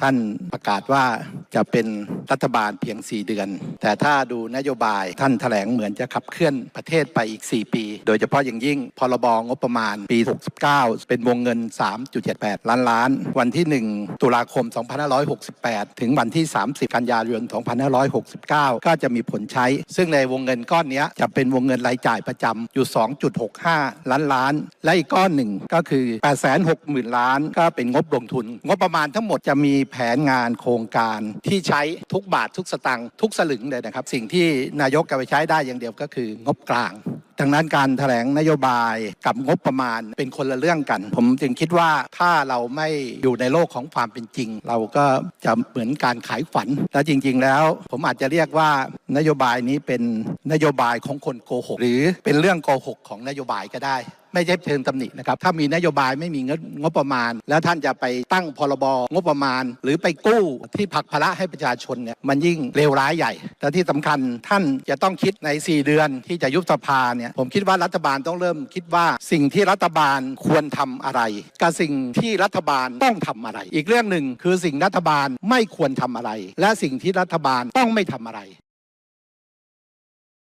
ท่านประกาศว่า จะเป็นรัฐบาลเพียง 4 เดือน แต่ถ้าดูนโยบายท่านแถลงเหมือนจะขับเคลื่อนประเทศไปอีก 4 ปี โดยเฉพาะอย่างยิ่งพรบงบประมาณปี 69 เป็นวงเงิน 3.78 ล้านล้าน วันที่ 1 ตุลาคม 2568 ถึงวันที่ 30 กันยายน 2569 ก็จะมีผลใช้ ซึ่งในวงเงินก้อนนี้จะเป็นวงเงินรายจ่ายประจำอยู่ 2.65 ล้านล้าน และอีกก้อนหนึ่งก็คือ 860,000 ล้าน ก็เป็นงบลงทุน งบประมาณทั้งหมดจะมีแผนงานโครงการที่ใช้ทุกบาททุกสตางค์ทุกสลึงเลยนะครับ สิ่งที่นายกจะไปใช้ได้อย่างเดียวก็คืองบกลางดังนั้นการแถลงนโยบายกับงบประมาณเป็นคนละเรื่องกัน ผมจึงคิดว่าถ้าเราไม่อยู่ในโลกของความเป็นจริง เราก็จะเหมือนการขายฝัน และจริง ๆ แล้ว ผมอาจจะเรียกว่านโยบายนี้เป็นนโยบายของคนโกหกหรือเป็นเรื่องโกหกของนโยบายก็ได้ ไม่ใช่เชิงตำหนินะครับ ถ้ามีนโยบายไม่มีเงินงบประมาณ แล้วท่านจะไปตั้งพรบงบประมาณ หรือไปกู้ที่ผักภาระให้ประชาชนเนี่ยมันยิ่งเลวร้ายใหญ่แต่ที่สำคัญท่านจะต้องคิดใน 4 เดือนที่จะยุบสภาเนี่ยผมคิดว่ารัฐบาลต้องเริ่มคิดว่าสิ่งที่รัฐบาลควรทำอะไรกับสิ่งที่รัฐบาลต้องทำอะไร อีกเรื่องหนึ่งคือสิ่งรัฐบาลไม่ควรทำอะไร และสิ่งที่รัฐบาลต้องไม่ทำอะไร